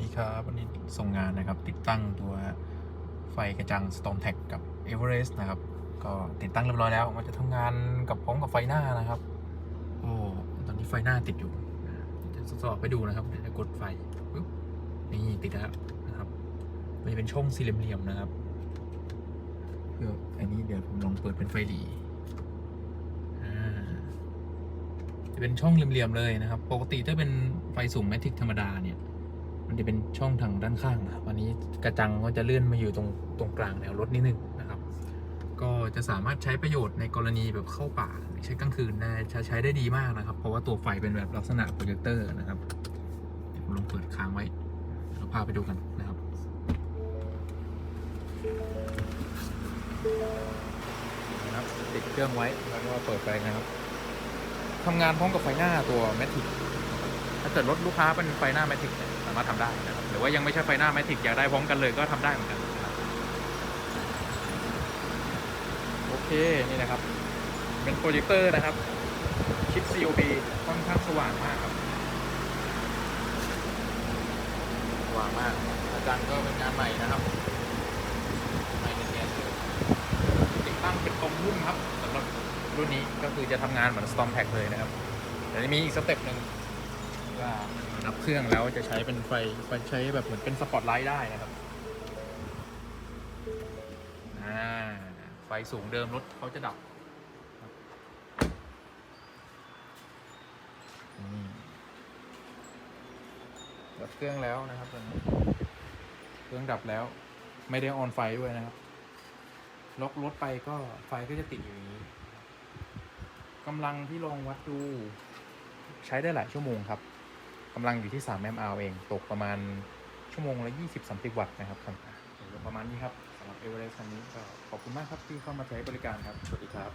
ดีครับวันนี้ส่งงานนะครับ ติดตั้งตัวไฟกระจัง Storm Tag กับ Everest นะครับ ก็ติดตั้งเรียบร้อยแล้ว มันจะทำงานกับพร้อมกับไฟหน้านะครับโอ้ตอนนี้ไฟหน้าติดอยู่จะทดสอบไปดูนะครับเดี๋ยวจะกดไฟปึ๊บนี่ติดแล้วนะครับมันจะเป็นช่องสี่เหลี่ยมๆนะครับเพื่ออันนี้เดี๋ยวผมลองเปิดเป็นไฟหลีจะเป็นช่องเหลี่ยมๆเลยนะครับ ปกติถ้าเป็นไฟสูงแมทริกธรรมดาเนี่ย มันจะเป็นช่องทางด้านข้างนะครับอันนี้กระจังก็จะเลื่อนมาอยู่ตรงตรงกลางแนวรถนิดนึงนะครับ ก็จะสามารถใช้ประโยชน์ในกรณีแบบเข้าป่าใช้กลางคืนได้ใช้ใช้ได้ดีมากนะครับ เพราะว่าตัวไฟเป็นแบบลักษณะโปรเจคเตอร์นะครับเดี๋ยวผมลองเปิดค้างไว้เราพาไปดูกันนะครับนะครับติดเครื่องไว้แล้วก็เปิดไฟนะครับทำงานพร้อมกับไฟหน้าตัวแมทริกถ้าเกิดรถลูกค้าเป็นไฟหน้าแมทริกเนี่ยามารถทำได้นะครับหรือว่ายังไม่ใช่ไฟหน้าแมทริกอยากได้พร้อมกันเลยก็ทำได้เหมือนกันนะครับโอเคนี่นะครับ เป็นโปรเจคเตอร์นะครับชิป COB ค่อนข้างสว่างมากครับสว่างมาก อาจารย์ก็เป็นงานใหม่นะครับใหม่เนียนๆเลยติดตั้งเป็นตรงหุ้มครับสำหรับรุ่นนี้ก็คือจะทำงานเหมือน Storm Pack เลยนะครับแต่จะมีอีกสเต็ปหนึ่ง ว่านับเครื่องแล้วจะใช้เป็นไฟไฟใช้แบบเหมือนเป็นสปอตไลท์ได้นะครับไฟสูงเดิมรถเขาจะดับครับนี่ดับเครื่องแล้วนะครับตอนนี้เครื่องดับแล้ว ไม่ได้ออนไฟด้วยนะครับ ล็อกรถไปก็ไฟก็จะติดอยู่อย่างนี้กำลังที่ลองวัดดู ใช้ได้หลายชั่วโมงครับ กำลังอยู่ที่3แอมป์เอง ตกประมาณชั่วโมงละ 20-30 วัตต์นะครับครับเดี๋ยวประมาณนี้ครับสำหรับเอเวอเรสต์คันนี้ก็ขอบคุณมากครับที่เข้ามาใช้บริการครับ สวัสดีครับ